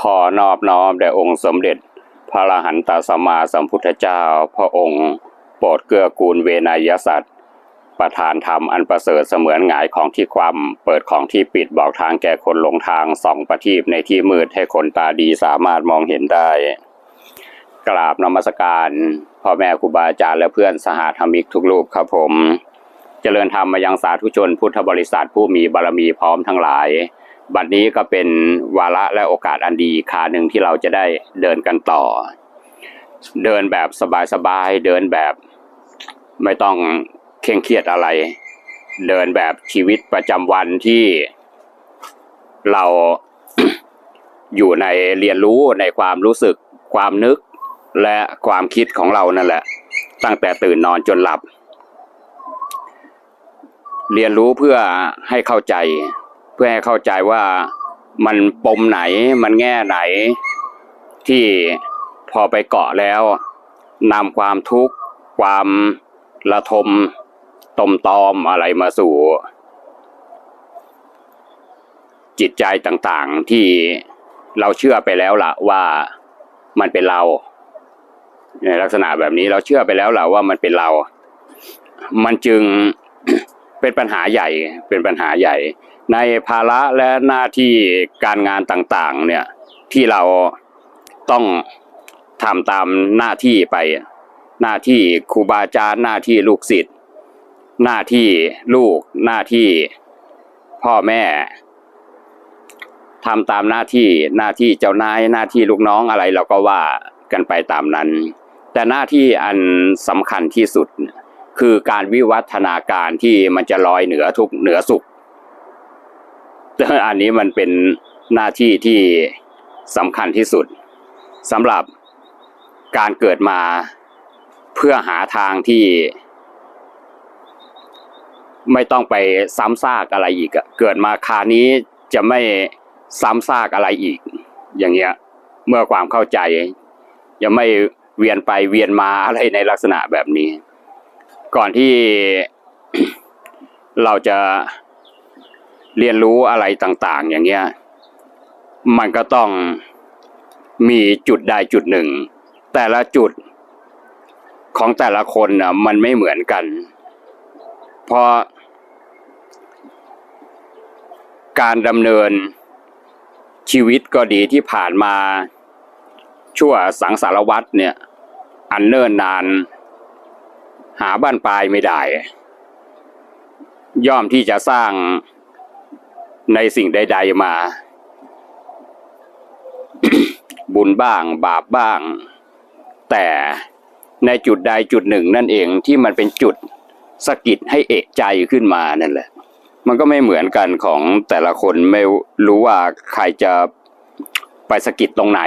ขอนอบน้อมแด่องค์สมเด็จ พระรหันตสัมมาสัมพุทธเจ้า พระองค์ โปรดเกื้อกูลเวนยสัตว์ประทานธรรมอันประเสริฐเสมือนหงายของที่ความเปิดของที่ปิดบอกทางแก่คนหลงทางส่องประทีปในที่มืดให้คนตาดีสามารถมองเห็นได้ กราบนมัสการพ่อแม่ครูบาอาจารย์และเพื่อนสหธรรมิกทุกรูปครับผม เจริญธรรมมายังสาธุชนพุทธบริษัทผู้มีบารมีพร้อมทั้งหลาย บัดนี้ก็เป็นวาระและโอกาสอันดีคาหนึ่งที่เราจะได้เดินกันต่อ เดินแบบสบายๆเดินแบบไม่ต้องเคร่งเครียดอะไร เดินแบบชีวิตประจำวันที่เราอยู่ในเรียนรู้ในความรู้สึกความนึกและความคิดของเรานั่นแหละ ตั้งแต่ตื่นนอนจนหลับ เรียนรู้เพื่อให้เข้าใจ พื่อให้เข้าใจว่ามันปมไหนมันแง่ไหน ที่พอไปเกาะแล้วนำความทุกข์ ความระทมตมตอมอะไรมาสู่ จิตใจต่างๆที่เราเชื่อไปแล้วล่ะว่ามันเป็นเราในลักษณะแบบนี้เราเชื่อไปแล้วล่ะว่ามันเป็นเรา มันจึงเป็นปัญหาใหญ่เป็นปัญหาใหญ่ ในภาระและหน้าที่การงานต่างๆ เนี่ยที่เราต้องทำตามหน้าที่ไป หน้าที่ครูบาอาจารย์หน้าที่ลูกศิษย์หน้าที่ลูกหน้าที่พ่อแม่ทำตามหน้าที่หน้าที่เจ้านายหน้าที่ลูกน้องอะไรเราก็ว่ากันไปตามนั้น แต่หน้าที่อันสำคัญที่สุด คือการวิวัฒนาการที่มันจะลอยเหนือทุกเหนือสุข อันนี้มันเป็นหน้าที่ที่สำคัญที่สุดสำหรับการเกิดมาเพื่อหาทางที่ ไม่ต้องไปซ้ำซากอะไรอีกเกิดมาคานี้จะไม่ซ้ำซากอะไรอีก อย่างเงี้ย เมื่อความเข้าใจยังไม่เวียนไปเวียนมาอะไรในลักษณะแบบนี้ ก่อนที่เราจะ เรียนรู้อะไรต่างๆ อย่างเงี้ย มันก็ต้องมีจุดใดจุดหนึ่ง แต่ละจุดของแต่ละคนน่ะมันไม่เหมือนกัน เพราะการดำเนินชีวิตก็ดีที่ผ่านมาชั่วสังสารวัตรเนี่ย อันเนิ่นนาน หาบ้านปลายไม่ได้ ย่อมที่จะสร้าง ในสิ่งใด ๆมา บุญบ้าง บาปบ้าง แต่ในจุดใดจุดหนึ่งนั่นเองที่มันเป็นจุดสะกิดให้เอกใจขึ้นมานั่นแหละ มันก็ไม่เหมือนกันของแต่ละคนไม่รู้ว่าใครจะไปสะกิดตรงไหน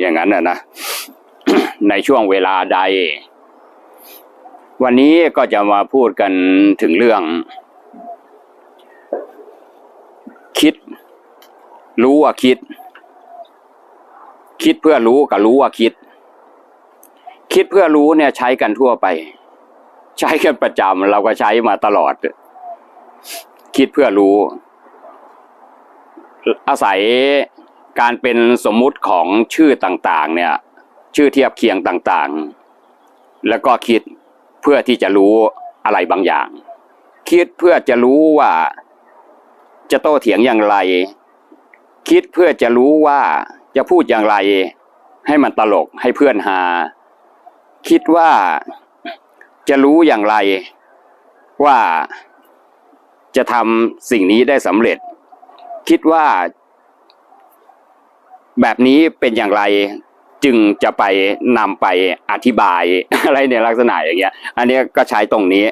อย่างนั้นนะนะในช่วงเวลาใด วันนี้ก็จะมาพูดกันถึงเรื่อง คิด รู้ว่าคิด คิดเพื่อรู้กับรู้ว่าคิด คิดเพื่อรู้เนี่ย ใช้กันทั่วไป ใช้กันประจำเราก็ใช้มาตลอด คิดเพื่อรู้ อาศัยการเป็นสมมุติของชื่อต่างๆ เนี่ย ชื่อเทียบเคียงต่างๆ แล้วก็คิดเพื่อที่จะรู้อะไรบางอย่าง คิดเพื่อจะรู้ว่าจะโต้เถียงอย่างไร คิดเพื่อจะรู้ว่าจะพูดอย่างไร ให้มันตลกให้เพื่อนหา คิดว่าจะรู้อย่างไร ว่าจะทำสิ่งนี้ได้สำเร็จ คิดว่า แบบนี้เป็นอย่างไรจึงจะไปนำไปอธิบายอะไรในลักษณะอย่างเงี้ย อันนี้ก็ใช้ตรงนี้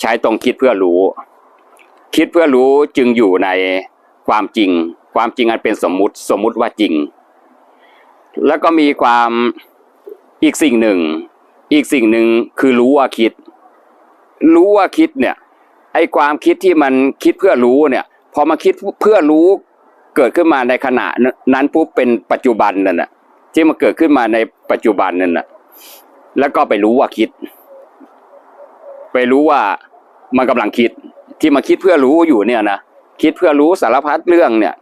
ใช้ตรงคิดเพื่อรู้ คิดเพื่อรู้จึงอยู่ในความจริง ความจริงอันเป็นสมมุติสมมุติว่าจริง แล้วก็มีความอีกสิ่งหนึ่ง อีกสิ่งหนึ่งคือรู้ว่าคิด รู้ว่าคิดเนี่ยไอ้ความคิดที่มันคิดเพื่อรู้เนี่ยพอมาคิดเพื่อรู้เกิดขึ้นมาในขณะนั้นปุ๊บเป็นปัจจุบันนั่นน่ะที่มันเกิดขึ้นมาในปัจจุบันนั่นน่ะแล้วก็ไปรู้ว่าคิด ไปรู้ว่ามันกำลังคิด ที่มาคิดเพื่อรู้อยู่เนี่ยนะคิดเพื่อรู้สารพัดเรื่องเนี่ย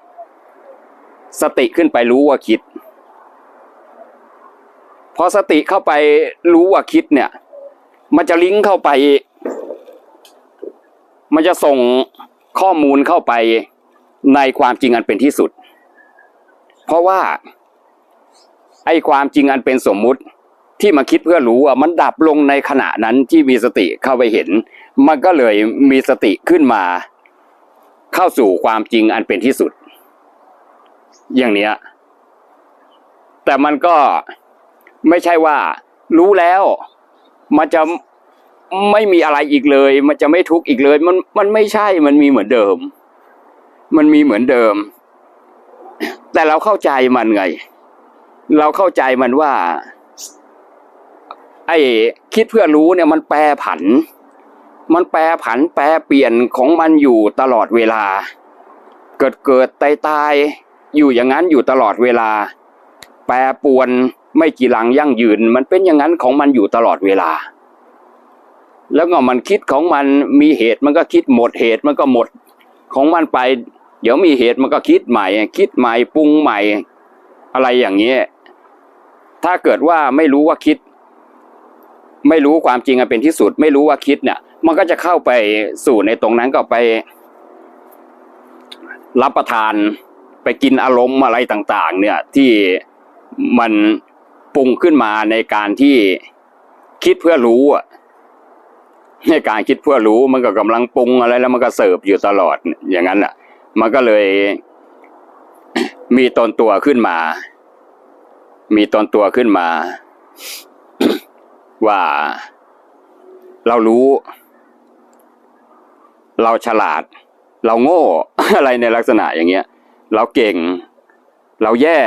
สติขึ้นไปรู้ว่าคิด พอสติเข้าไปรู้ว่าคิดเนี่ย มันจะลิงก์เข้าไป มันจะส่งข้อมูลเข้าไปในความจริงอันเป็นที่สุด เพราะว่าไอ้ความจริงอันเป็นสมมุติที่มาคิดเพื่อรู้อะมันดับลงในขณะนั้นที่มีสติเข้าไปเห็น มันก็เลยมีสติขึ้นมา เข้าสู่ความจริงอันเป็นที่สุด อย่างเนี้ย แต่มันก็ไม่ใช่ว่า รู้แล้ว มันจะไม่มีอะไรอีกเลย มันจะไม่ทุกข์อีกเลย มันมันไม่ใช่มันมีเหมือนเดิม มันมีเหมือนเดิม แต่เราเข้าใจมันไง เราเข้าใจมันว่า ไอ้คิดเพื่อรู้เนี่ย มันแปรผัน มันแปรผัน แปรเปลี่ยนของมันอยู่ตลอดเวลา เกิดเกิดตายตาย อยู่อย่างนั้นอยู่ตลอดเวลา แปรปวนไม่กี่หลังยั่งยืน มันเป็นอย่างนั้นของมันอยู่ตลอดเวลา แล้วก็มันคิดของมันมีเหตุมันก็คิดหมดเหตุมันก็หมดของมันไป เดี๋ยวมีเหตุมันก็คิดใหม่ คิดใหม่ปรุงใหม่ อะไรอย่างนี้ถ้าเกิดว่าไม่รู้ว่าคิด ไม่รู้ความจริงอันเป็นที่สุด ไม่รู้ว่าคิดเนี่ย มันก็จะเข้าไปสู่ในตรงนั้นก็ไปรับประทาน ไปกินอารมณ์อะไรต่างๆ เนี่ยที่มันปรุงขึ้นมาในการที่คิดเพื่อรู้อะในการคิดเพื่อรู้มันก็กำลังปรุงอะไรแล้วมันก็เสิร์ฟอยู่ตลอดอย่างนั้นอะ มันก็เลยมีตนตัวขึ้นมา มีตนตัวขึ้นมา ว่าเรารู้ เราฉลาด เราโง่อะไรในลักษณะอย่างเงี้ย เราเก่ง เราแย่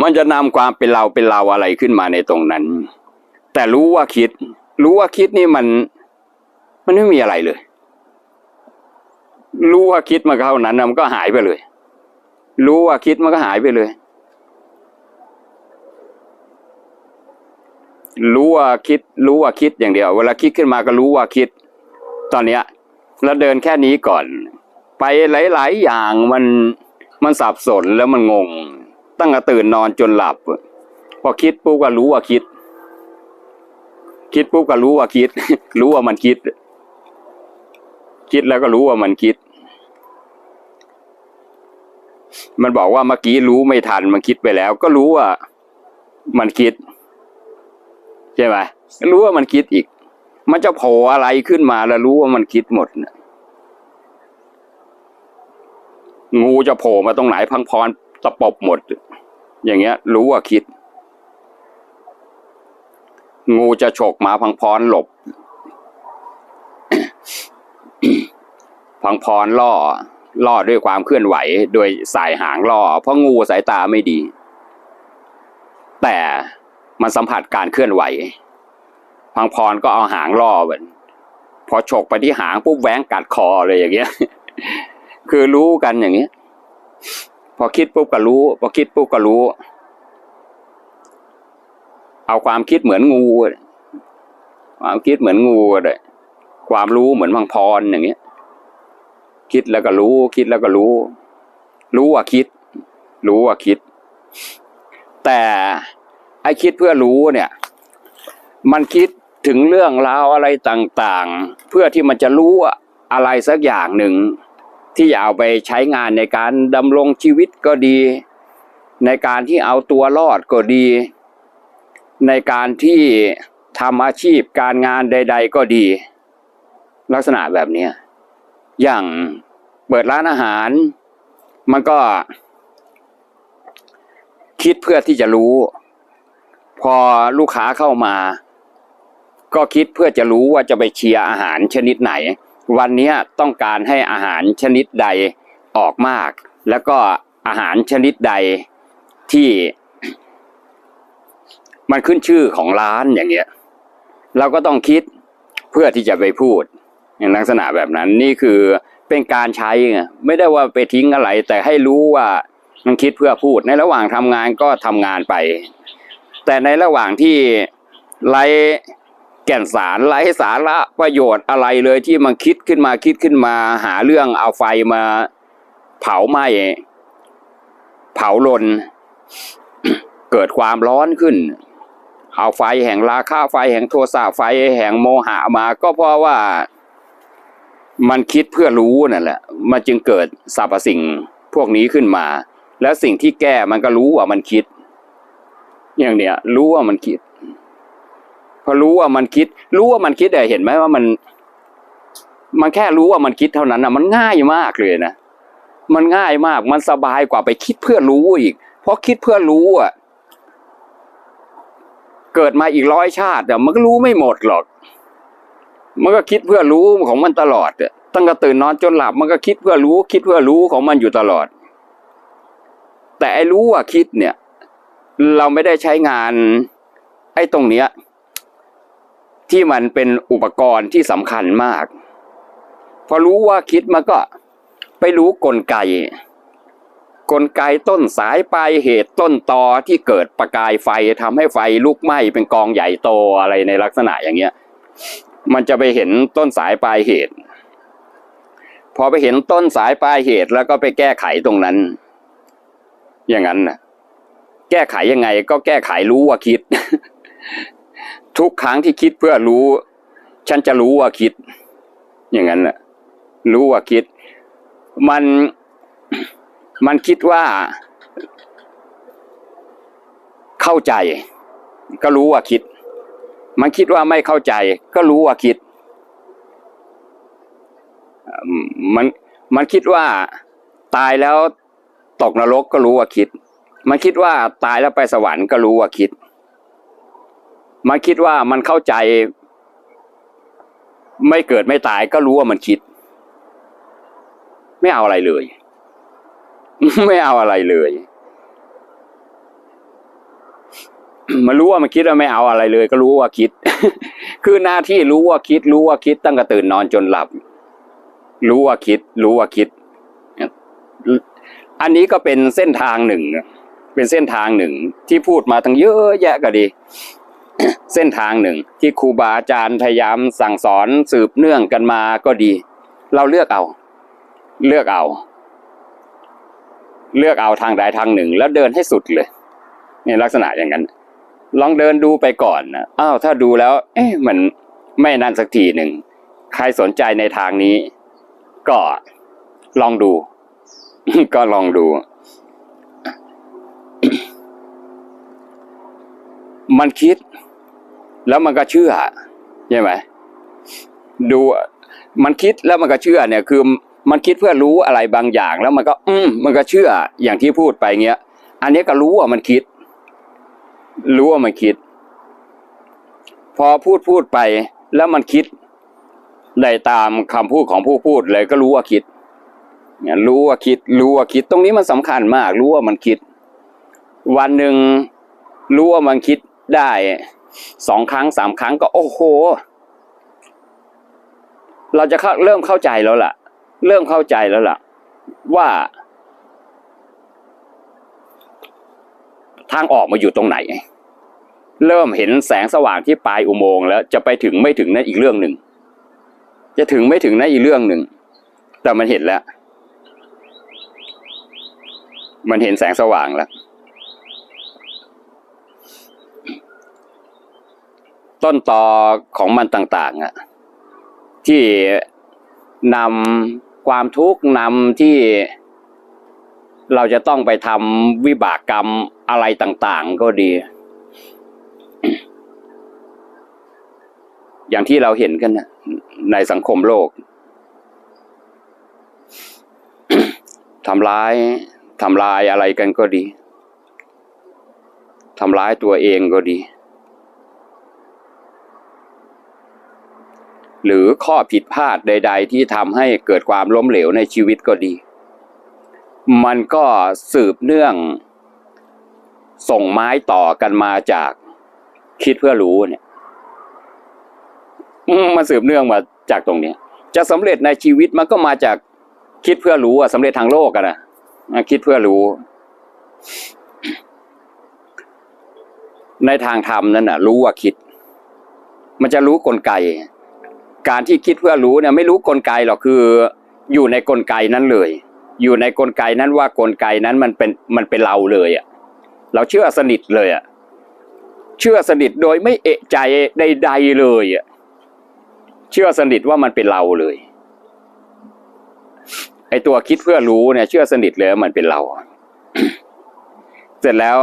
มันจะนำความเป็นเราเป็นเราอะไรขึ้นมาในตรงนั้น แต่รู้ว่าคิด รู้ว่าคิดนี่มัน มันไม่มีอะไรเลย รู้ว่าคิดมาเท่านั้นมันก็หายไปเลย รู้ว่าคิดมันก็หายไปเลย รู้ว่าคิด รู้ว่าคิดอย่างเดียว เวลาคิดขึ้นมาก็รู้ว่าคิด ตอนเนี้ยแล้วเดินแค่นี้ก่อน ไปหลาย ๆ อย่างมันมันสับสนแล้วมันงง ตั้งแต่ตื่นนอนจนหลับ พอคิดปุ๊บก็รู้ว่าคิด คิดปุ๊บก็รู้ว่าคิด รู้ว่ามันคิด คิดแล้วก็รู้ว่ามันคิด มันบอกว่าเมื่อกี้รู้ไม่ทันมันคิดไปแล้ว ก็รู้ว่ามันคิด ใช่ไหมรู้ว่ามันคิดอีก มันจะโผล่อะไรขึ้นมาแล้วรู้ว่ามันคิดหมดนะ งูจะโผล่มาตรงไหนพังพรตะปบหมด อย่างเงี้ย รู้ว่าคิด งูจะฉกมาพังพรหลบ พังพรล่อ ล่อด้วยความเคลื่อนไหว โดยสายหางล่อ เพราะงูสายตาไม่ดี แต่มันสัมผัสการเคลื่อนไหว พังพรก็เอาหางล่อมันพอฉกไปที่หางปุ๊บแหวงกัดคอเลยอย่างเงี้ย คือรู้กันอย่างเงี้ พอคิดปุ๊บก็รู้ พอคิดปุ๊บก็รู้ เอาความคิดเหมือนงู ความคิดเหมือนงูเลยความรู้เหมือนพังพรอย่างเงี้ย คิดแล้วก็รู้ คิดแล้วก็รู้ รู้ว่าคิด รู้ว่าคิด แต่ไอ้คิดเพื่อรู้เนี่ย มันคิดถึงเรื่องราวอะไรต่าง ๆ เพื่อที่มันจะรู้อะไรสักอย่างหนึ่ง ที่จะเอาไปใช้งานในการดำรงชีวิตก็ดี ในการที่เอาตัวรอดก็ดี ในการที่ทำอาชีพการงานใด ๆ ก็ดี ลักษณะแบบนี้อย่างเปิดร้านอาหาร มันก็ คิดเพื่อที่จะรู้ พอลูกค้าเข้ามา ก็คิดเพื่อจะรู้ว่าจะไปเชียร์อาหารชนิดไหน วันนี้ต้องการให้อาหารชนิดใดออกมาก แล้วก็อาหารชนิดใดที่ มันขึ้นชื่อของร้านอย่างเงี้ย เราก็ต้องคิดเพื่อที่จะไปพูดอย่างลักษณะแบบนั้นนี่คือเป็นการใช้ไงไม่ได้ว่าไปทิ้งอะไร แต่ให้รู้ว่ามันคิดเพื่อพูด ในระหว่างทำงานก็ทำงานไป แต่ในระหว่างที่ไร แก่นสารไร้สาระประโยชน์อะไรเลยที่มันคิดขึ้นมาคิดขึ้นมา หาเรื่องเอาไฟมาเผาไหม้เผาลน เกิดความร้อนขึ้น เอาไฟแห่งราคะไฟแห่งโทสะไฟแห่งโมหะมา ก็เพราะว่ามันคิดเพื่อรู้นั่นแหละ มันจึงเกิดสรรพสิ่งพวกนี้ขึ้นมา แล้วสิ่งที่แก้มันก็รู้ว่ามันคิด อย่างเนี้ยรู้ว่ามันคิด พอรู้ว่ามันคิด รู้ว่ามันคิดแต่เห็นไหมว่ามัน มันแค่รู้ว่ามันคิดเท่านั้นนะมันง่ายมากเลยนะมันง่ายมาก มันสบายกว่าไปคิดเพื่อรู้อีก เพราะคิดเพื่อรู้อะ เกิดมาอีกร้อยชาติอะมันก็รู้ไม่หมดหรอก มันก็คิดเพื่อรู้ของมันตลอดอะตั้งแต่ตื่นนอนจนหลับ มันก็คิดเพื่อรู้ คิดเพื่อรู้ของมันอยู่ตลอด แต่ไอ้รู้ว่าคิดเนี่ย เราไม่ได้ใช้งาน ไอ้ตรงเนี้ย ที่มันเป็นอุปกรณ์ที่สำคัญมาก พอรู้ว่าคิดมันก็ไปรู้กลไก กลไกต้นสายปลายเหตุต้นตอที่เกิดประกายไฟทำให้ไฟลุกไหม้เป็นกองใหญ่โตอะไรในลักษณะอย่างเงี้ย มันจะไปเห็นต้นสายปลายเหตุ พอไปเห็นต้นสายปลายเหตุแล้วก็ไปแก้ไขตรงนั้น อย่างนั้นนะแก้ไขยังไงก็แก้ไขรู้ว่าคิด ทุกครั้งที่คิดเพื่อรู้ ฉันจะรู้ว่าคิด อย่างนั้นแหละรู้ว่าคิด มันมันคิดว่า เข้าใจ ก็รู้ว่าคิด มันคิดว่าไม่เข้าใจ ก็รู้ว่าคิด มันมันคิดว่าตายแล้วตกนรกก็รู้ว่าคิด มันคิดว่าตายแล้วไปสวรรค์ก็รู้ว่าคิด มันคิดว่ามันเข้าใจ ไม่เกิดไม่ตายก็รู้ว่ามันคิด ไม่เอาอะไรเลย ไม่เอาอะไรเลยมันรู้ว่ามันคิดว่าไม่เอาอะไรเลย ก็รู้ว่าคิด คือหน้าที่รู้ว่าคิด รู้ว่าคิดตั้งแต่ตื่นนอนจนหลับ รู้ว่าคิด รู้ว่าคิด อันนี้ก็เป็นเส้นทางหนึ่ง เป็นเส้นทางหนึ่งที่พูดมาทั้งเยอะแยะก็ดี เส้นทางหนึ่ง ที่ครูบาอาจารย์พยายามสั่งสอนสืบเนื่องกันมาก็ดี เราเลือกเอา เลือกเอา เลือกเอาทางใดทางหนึ่ง แล้วเดินให้สุดเลยในลักษณะอย่างนั้น ลองเดินดูไปก่อนนะอ้าวถ้าดูแล้ว เอ๊ะมันไม่นั่นสักทีหนึ่ง ใครสนใจในทางนี้ ก็ลองดู ก็ลองดูมันคิด แล้วมันก็เชื่อใช่ไหมดูมันคิดแล้วมันก็เชื่อเนี่ย คือมันคิดเพื่อรู้อะไรบางอย่าง แล้วมันก็ อืมมันก็เชื่ออย่างที่พูดไปเงี้ย อันนี้ก็รู้ว่ามันคิด รู้ว่ามันคิด พอพูดพูดไป แล้วมันคิดได้ตามคำพูดของผู้พูดเลยก็รู้ว่าคิดเนี่ยรู้ว่าคิด รู้ว่าคิด ตรงนี้มันสำคัญมาก รู้ว่ามันคิด วันหนึ่งรู้ว่ามันคิดได้ สองครั้งสามครั้งก็โอ้โห เราจะเาเริ่มเข้าใจแล้วล่ะ เริ่มเข้าใจแล้วล่ะ ว่า ทางออกมาอยู่ตรงไหน เริ่มเห็นแสงสว่างที่ปลายอุโมงค์แล้วจะไปถึงไม่ถึงนั่นอีกเรื่องหนึ่งจะถึงไม่ถึงนั่นอีกเรื่องหนึ่งแต่มันเห็นแล้ว มันเห็นแสงสว่างแล้ว ต้นตอของมันต่างๆอะที่นำความทุกข์นำที่เราจะต้องไปทำวิบากกรรมอะไรต่าง ๆ ก็ดี อย่างที่เราเห็นกันนะในสังคมโลกทำร้ายทำลายอะไรกันก็ดีทำร้ายตัวเองก็ดี หรือข้อผิดพลาดใด ๆ ที่ทำให้เกิดความล้มเหลวในชีวิตก็ดี มันก็สืบเนื่อง ส่งไม้ต่อกันมาจากคิดเพื่อรู้เนี่ยมันสืบเนื่องมาจากตรงเนี้ย จะสำเร็จในชีวิตมันก็มาจากคิดเพื่อรู้อะสำเร็จทางโลกอะนะอะคิดเพื่อรู้ ในทางธรรมนั่นน่ะ รู้ว่าคิด มันจะรู้กลไก การที่คิดเพื่อรู้เนี่ยไม่รู้กลไกหรอกคืออยู่ในกลไกนั้นเลย อยู่ในกลไกนั้นว่ากลไกนั้นมันเป็นมันเป็นเราเลยอะเราเชื่อสนิทเลยอะเชื่อสนิทโดยไม่เอะใจใดๆเลยอะเชื่อสนิทว่ามันเป็นเราเลยไอตัวคิดเพื่อรู้เนี่ย เชื่อสนิทเลยมันเป็นเรา เสร็จแล้ว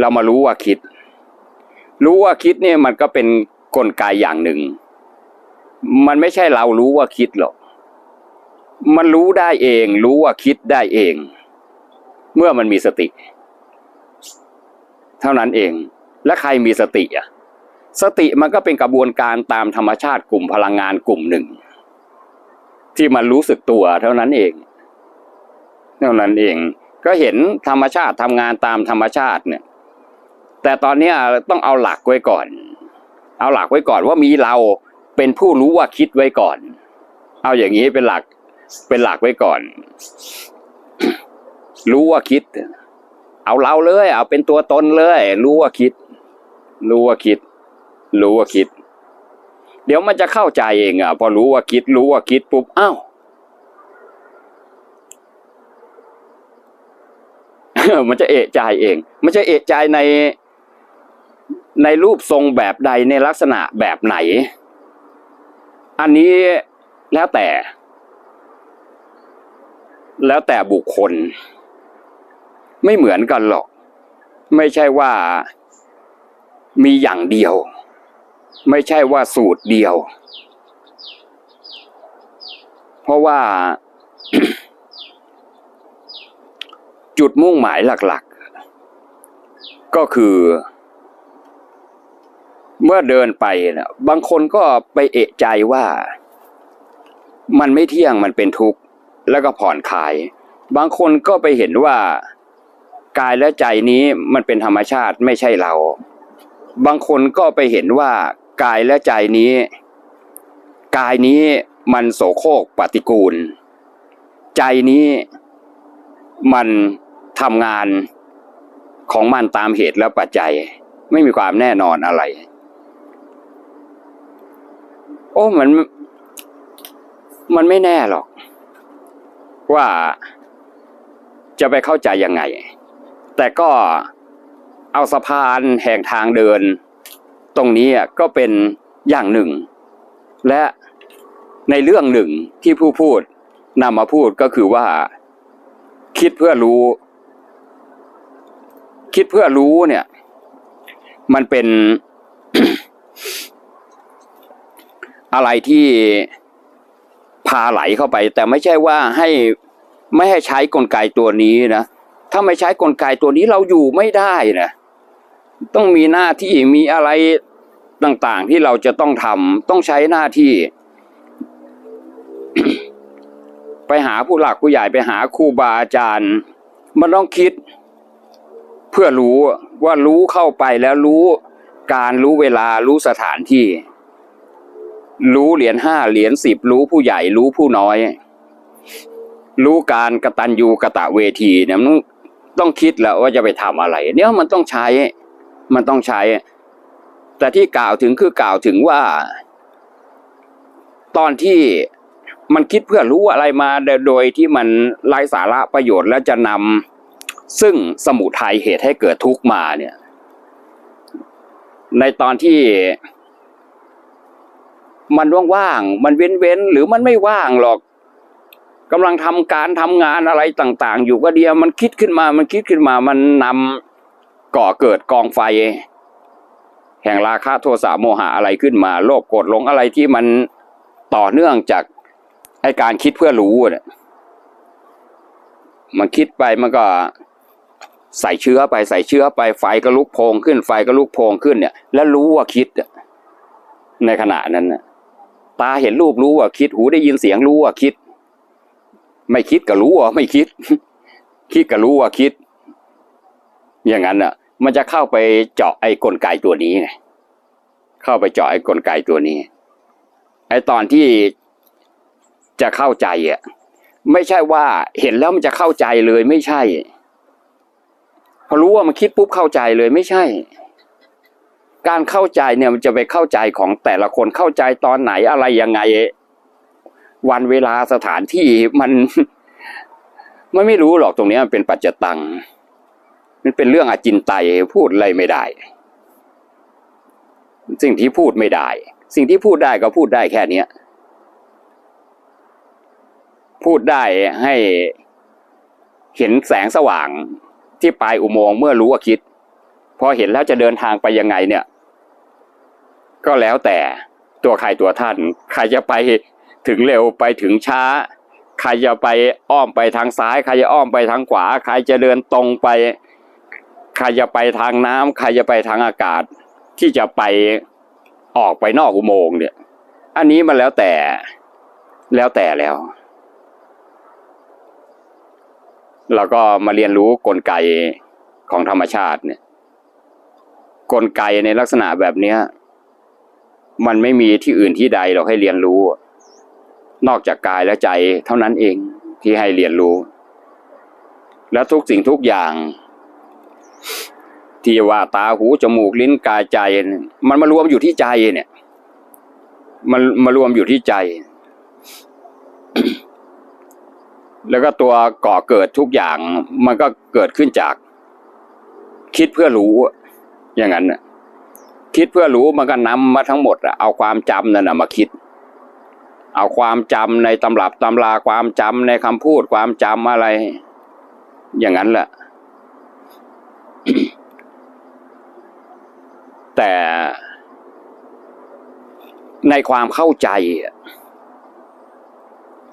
เรามารู้ว่าคิด รู้ว่าคิดเนี่ยมันก็เป็นกลไกอย่างหนึ่ง มันไม่ใช่เรารู้ว่าคิดหรอก มันรู้ได้เอง รู้ว่าคิดได้เอง เมื่อมันมีสติ เท่านั้นเอง และใครมีสติอะ สติมันก็เป็นกระบวนการตามธรรมชาติกลุ่มพลังงานกลุ่มหนึ่ง ที่มันรู้สึกตัว เท่านั้นเอง เท่านั้นเอง ก็เห็นธรรมชาติทำงานตามธรรมชาติเนี่ย แต่ตอนนี้ต้องเอาหลักไว้ก่อน เอาหลักไว้ก่อนว่ามีเรา เป็นผู้รู้ว่าคิดไว้ก่อน เอาอย่างนี้เป็นหลัก เป็นหลักไว้ก่อน รู้ว่าคิด เอาเราเลย เอาเป็นตัวตนเลย รู้ว่าคิด รู้ว่าคิด รู้ว่าคิด เดี๋ยวมันจะเข้าใจเองอะพอรู้ว่าคิด รู้ว่าคิดปุ๊บอ้าวมันจะเอะใจเอง มันจะเอะใจในในรูปทรงแบบใดในลักษณะแบบไหน อันนี้แล้วแต่ แล้วแต่บุคคล ไม่เหมือนกันหรอก ไม่ใช่ว่ามีอย่างเดียว ไม่ใช่ว่าสูตรเดียว เพราะว่าจุดมุ่งหมายหลัก ๆ ก็คือ เมื่อเดินไปนะบางคนก็ไปเอะใจว่า มันไม่เที่ยงมันเป็นทุกข์แล้วก็ผ่อนคลาย บางคนก็ไปเห็นว่ากายและใจนี้มันเป็นธรรมชาติไม่ใช่เรา บางคนก็ไปเห็นว่ากายและใจนี้ กายนี้มันโสโครกปฏิกูล ใจนี้มันทำงานของมันตามเหตุและปัจจัย ไม่มีความแน่นอนอะไร โอ้มัน มันไม่แน่หรอก ว่าจะไปเข้าใจยังไง แต่ก็เอาสะพานแห่งทางเดิน ตรงนี้อะก็เป็นอย่างหนึ่ง และในเรื่องหนึ่งที่ผู้พูดนำมาพูดก็คือว่า คิดเพื่อรู้ คิดเพื่อรู้เนี่ย มันเป็น อะไรที่พาไหลเข้าไป แต่ไม่ใช่ว่าให้ไม่ให้ใช้กลไกตัวนี้นะถ้าไม่ใช้กลไกตัวนี้เราอยู่ไม่ได้นะต้องมีหน้าที่มีอะไรต่างๆ ที่เราจะต้องทำต้องใช้หน้าที่ ไปหาผู้หลักผู้ใหญ่ไปหาครูบาอาจารย์ มันต้องคิด เพื่อรู้ว่ารู้เข้าไปแล้วรู้การรู้เวลารู้สถานที่ รู้เหรียญห้าเหรียญสิบรู้ผู้ใหญ่รู้ผู้น้อย รู้การกระตัญญูกระตะเวทีเนี่ยมันต้องคิดแล้วว่าจะไปทำอะไร เนี่ยมันต้องใช้ มันต้องใช้ แต่ที่กล่าวถึงคือกล่าวถึงว่า ตอนที่มันคิดเพื่อรู้อะไรมาโดยที่มันไร้สาระประโยชน์และจะนำซึ่งสมุทัยเหตุให้เกิดทุกข์มาเนี่ย ในตอนที่ มันว่างๆมันเว้นๆหรือมันไม่ว่างหรอกกำลังทำการทำงานอะไรต่าง ๆ อยู่ก็เดียวมันคิดขึ้นมา มันคิดขึ้นมามันนำก่อเกิดกองไฟ แห่งราคะโทสะโมหะอะไรขึ้นมา โลภโกรธหลงอะไรที่มันต่อเนื่องจากไอการคิดเพื่อรู้เนี่ยมันคิดไปมันก็ใส่เชื้อไปใส่เชื้อไปไฟก็ลุกโพองขึ้นไฟก็ลุกโพองขึ้นเนี่ย แล้วรู้ว่าคิดในขณะนั้นน่ะ ตาเห็นรูปรู้ว่าคิดหูได้ยินเสียงรู้ว่าคิด ไม่คิดก็รู้ว่าไม่คิด คิดก็รู้ว่าคิด อย่างนั้นน่ะ มันจะเข้าไปเจาะไอ้กลไกตัวนี้ไงเข้าไปเจาะไอ้กลไกตัวนี้ ไอ้ตอนที่จะเข้าใจอะไม่ใช่ว่าเห็นแล้วมันจะเข้าใจเลยไม่ใช่พอรู้ว่ามันคิดปุ๊บเข้าใจเลยไม่ใช่ การเข้าใจเนี่ยมันจะไปเข้าใจของแต่ละคนเข้าใจตอนไหนอะไรยังไง วันเวลาสถานที่มันมันไม่รู้หรอกตรงนี้มันเป็นปัจจตัง มันเป็นเรื่องอาจินไตยพูดอะไรไม่ได้ สิ่งที่พูดไม่ได้ สิ่งที่พูดได้ก็พูดได้แค่นี้พูดได้ให้เห็นแสงสว่างที่ปลายอุโมงค์เมื่อรู้ว่าคิด พอเห็นแล้วจะเดินทางไปยังไงเนี่ย ก็แล้วแต่ตัวใครตัวท่าน ใครจะไปถึงเร็วไปถึงช้า ใครจะไปอ้อมไปทางซ้าย ใครจะอ้อมไปทางขวา ใครจะเดินตรงไป ใครจะไปทางน้ำใครจะไปทางอากาศ ที่จะไปออกไปนอกอุโมงค์เนี่ย อันนี้มันแล้วแต่แล้วแต่แล้วเราก็มาเรียนรู้กลไกของธรรมชาติเนี่ย กลไกในลักษณะแบบเนี้ย มันไม่มีที่อื่นที่ใดเราให้เรียนรู้ นอกจากกายและใจเท่านั้นเองที่ให้เรียนรู้ และทุกสิ่งทุกอย่าง ที่ว่าตาหูจมูกลิ้นกายใจ มันมารวมอยู่ที่ใจเนี่ย มันมารวมอยู่ที่ใจ แล้วก็ตัวก่อเกิดทุกอย่าง มันก็เกิดขึ้นจาก คิดเพื่อรู้ อย่างนั้นน่ะ คิดเพื่อรู้มันก็นำมาทั้งหมดอะเอาความจำนั่นนะมาคิด เอาความจำในตำรับตำราความจำในคำพูดความจำอะไร อย่างนั้นแหละแต่ในความเข้าใจ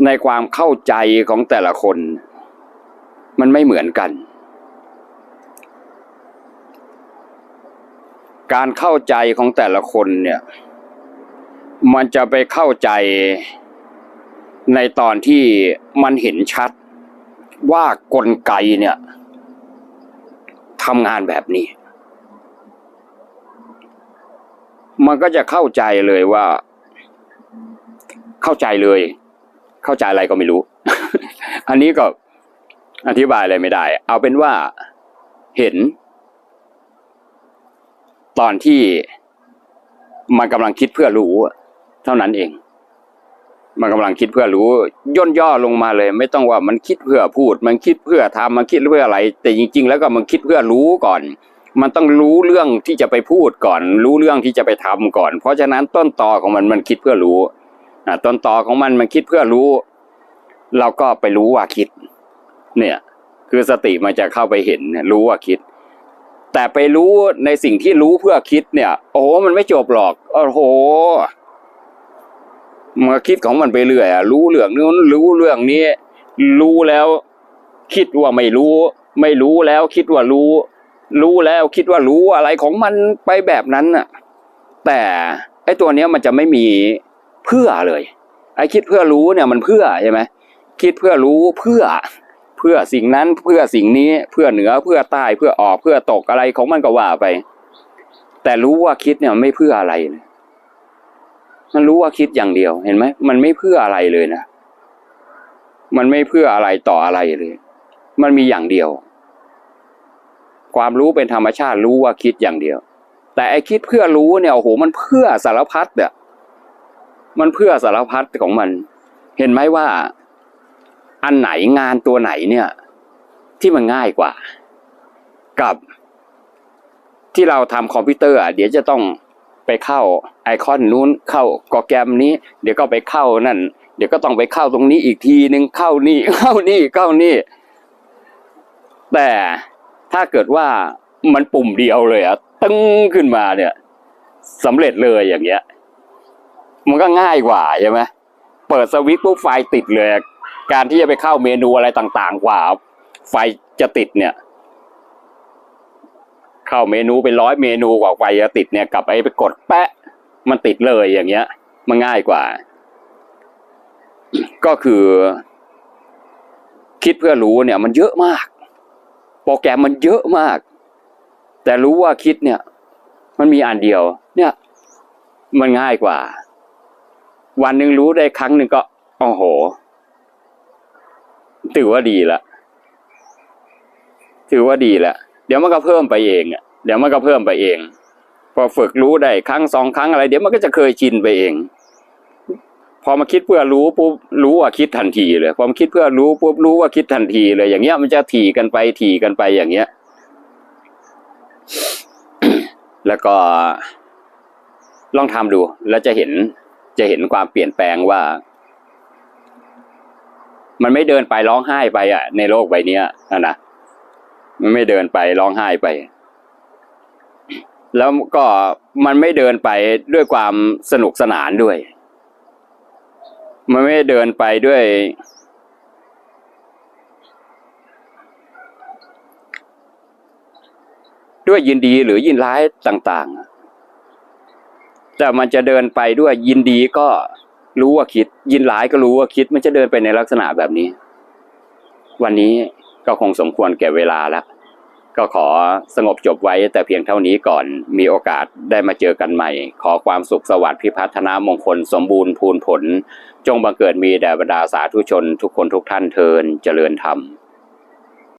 ในความเข้าใจของแต่ละคน มันไม่เหมือนกัน การเข้าใจของแต่ละคนเนี่ย มันจะไปเข้าใจในตอนที่มันเห็นชัดว่ากลไกเนี่ยทำงานแบบนี้ มันก็จะเข้าใจเลยว่า เข้าใจเลย เข้าใจอะไรก็ไม่รู้ อันนี้ก็อธิบายอะไรไม่ได้ เอาเป็นว่าเห็น ตอนที่มันกำลังคิดเพื่อรู้ เท่านั้นเอง มันกำลังคิดเพื่อรู้ ย่นย่อลงมาเลย ไม่ต้องว่ามันคิดเพื่อพูด มันคิดเพื่อทำมันคิดเพื่ออะไร แต่จริง ๆ แล้วก็มันคิดเพื่อรู้ก่อน มันต้องรู้เรื่องที่จะไปพูดก่อน รู้เรื่องที่จะไปทำก่อน เพราะฉะนั้นต้นตอของมันมันคิดเพื่อรู้อะต้นตอของมันมันคิดเพื่อรู้ เราก็ไปรู้ว่าคิด เนี่ย คือสติมันจะเข้าไปเห็นรู้ว่าคิด แต่ไปรู้ในสิ่งที่รู้เพื่อคิดเนี่ย โอ้โหมันไม่จบหรอกโอ้โหมันคิดของมันไปเรื่อยอะรู้เรื่องนู้นรู้เรื่องนี้ รู้แล้ว คิดว่าไม่รู้ ไม่รู้แล้ว คิดว่ารู้ รู้แล้วคิดว่ารู้อะไรของมันไปแบบนั้นน่ะแต่ไอ้ตัวเนี้ยมันจะไม่มีเพื่อเลย ไอ้คิดเพื่อรู้เนี่ยมันเพื่อใช่ไหมคิดเพื่อรู้เพื่อ เพื่อสิ่งนั้นเพื่อสิ่งนี้เพื่อเหนือเพื่อใต้เพื่อออกเพื่อตกอะไรของมันก็ว่าไป แต่รู้ว่าคิดเนี่ยมันไม่เพื่ออะไรเลยมันรู้ว่าคิดอย่างเดียวเห็นไหมมันไม่เพื่ออะไรเลยนะมันไม่เพื่ออะไรต่ออะไรเลย มันมีอย่างเดียว ความรู้เป็นธรรมชาติรู้ว่าคิดอย่างเดียว แต่ไอคิดเพื่อรู้เนี่ยโอ้โหมันเพื่อสารพัดเนี่ยมันเพื่อสารพัดของมัน เห็นไหมว่า อันไหนงานตัวไหนเนี่ย ที่มันง่ายกว่า กับ ที่เราทำคอมพิวเตอร์เดี๋ยวจะต้องไปเข้าไอคอนนู้นเข้าโปรแกรมนี้ เดี๋ยวก็ไปเข้านั่น เดี๋ยวก็ต้องไปเข้าตรงนี้อีกทีนึงเข้านี่เข้านี่เข้านี่ แต่ถ้าเกิดว่ามันปุ่มเดียวเลยอะตึ้งขึ้นมาเนี่ยสำเร็จเลยอย่างเงี้ย มันก็ง่ายกว่าใช่ไหมเปิดสวิตช์ปุ๊บไฟติดเลย การที่จะไปเข้าเมนูอะไรต่างๆ กว่า ไฟจะติดเนี่ย เข้าเมนูเป็นร้อยเมนูกว่าไฟจะติดเนี่ยกับไปไปกดแปะมันติดเลยอย่างเงี้ย มันง่ายกว่า ก็คือ คิดเพื่อรู้เนี่ย มันเยอะมาก โปรแกรมมันเยอะมาก แต่รู้ว่าคิดเนี่ย มันมีอันเดียว เนี่ย มันง่ายกว่า วันหนึ่งรู้ได้ครั้งหนึ่งก็โอ้โห ถือว่าดีละถือว่าดีละเดี๋ยวมันก็เพิ่มไปเองอะเดี๋ยวมันก็เพิ่มไปเอง พอฝึกรู้ได้ครั้งสองครั้งอะไร เดี๋ยวมันก็จะเคยชินไปเอง พอมาคิดเพื่อรู้ปุ๊บรู้ว่าคิดทันทีเลยพอมาคิดเพื่อรู้ปุ๊บรู้ว่าคิดทันทีเลย อย่างเงี้ยมันจะถี่กันไปถี่กันไปอย่างเงี้ย แล้วก็ลองทำดู แล้วจะเห็นจะเห็นความเปลี่ยนแปลงว่า มันไม่เดินไปร้องไห้ไปอะ ในโลกใบเนี้ยนะนะมันไม่เดินไปร้องไห้ไป แล้วก็มันไม่เดินไปด้วยความสนุกสนานด้วย มันไม่เดินไปด้วย ด้วยยินดีหรือยินร้ายต่าง ๆ แต่มันจะเดินไปด้วยยินดีก็ รู้ว่าคิด ยินร้ายก็รู้ว่าคิดมันจะเดินไปในลักษณะแบบนี้ วันนี้ก็คงสมควรแก่เวลาแล้วก็ขอสงบจบไว้แต่เพียงเท่านี้ก่อนมีโอกาสได้มาเจอกันใหม่ ขอความสุขสวัสดิ์พิพัฒนามงคลสมบูรณ์พูนผล จงบังเกิดมีแด่บรรดาสาธุชนทุกคนทุกท่านเทินเจริญธรรม